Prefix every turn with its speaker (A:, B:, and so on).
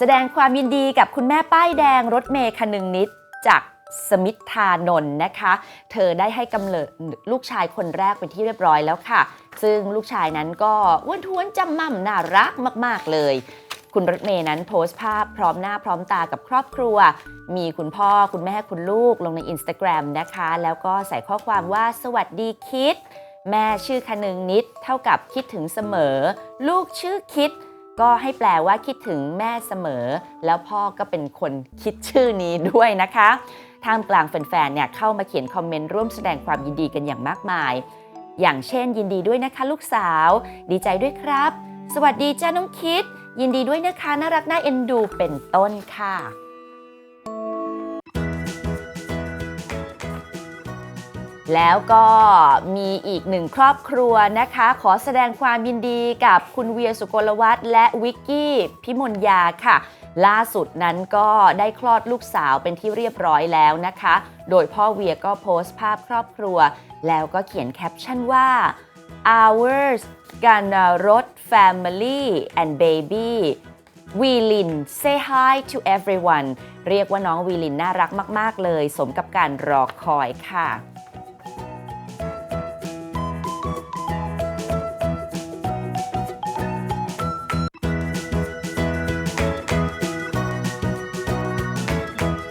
A: แสดงความยินดีกับคุณแม่ป้ายแดงรถเมย์คนึงนิดจากสมิทธานนท์นะคะ เธอได้ให้กำเนิดลูกชายคนแรกเป็นที่เรียบร้อยแล้วค่ะ ซึ่งลูกชายนั้นก็อ้วนท้วนจำม่ำน่ารักมาก ๆ เลย คุณรถเมย์นั้นโพสต์ภาพพร้อมหน้าพร้อมตากับครอบครัว มีคุณพ่อคุณแม่คุณลูกลงใน Instagram นะคะ แล้วก็ใส่ข้อความว่าสวัสดีคิด แม่ชื่อคนึงนิด เท่ากับคิดถึงเสมอ ลูกชื่อคิด ก็ให้แปลว่าคิดถึงแม่เสมอ แล้วพ่อก็เป็นคนคิดชื่อนี้ด้วยนะคะท่ามกลางแฟนๆเนี่ยเข้ามาเขียนคอมเมนต์ร่วมแสดงความยินดีกันอย่างมากมาย อย่างเช่น ยินดีด้วยนะคะ ลูกสาว ดีใจด้วยครับ สวัสดีจ้าน้องคิด ยินดีด้วยนะคะน่ารักน่าเอ็นดูเป็นต้นค่ะ แล้วก็มีอีกหนึ่งครอบครัวนะคะ ขอแสดงความยินดีกับคุณเวียสุโกลวัฒน์และวิกกี้พิมลยาค่ะ ล่าสุดนั้นก็ได้คลอดลูกสาวเป็นที่เรียบร้อยแล้วนะคะ โดยพ่อเวียก็โพสต์ภาพครอบครัว แล้วก็เขียนแคปชั่นว่า ours gonna rot family and baby วีลิน say hi to everyone เรียกว่าน้องวีลินน่ารักมาก ๆ เลย สมกับการรอคอยค่ะ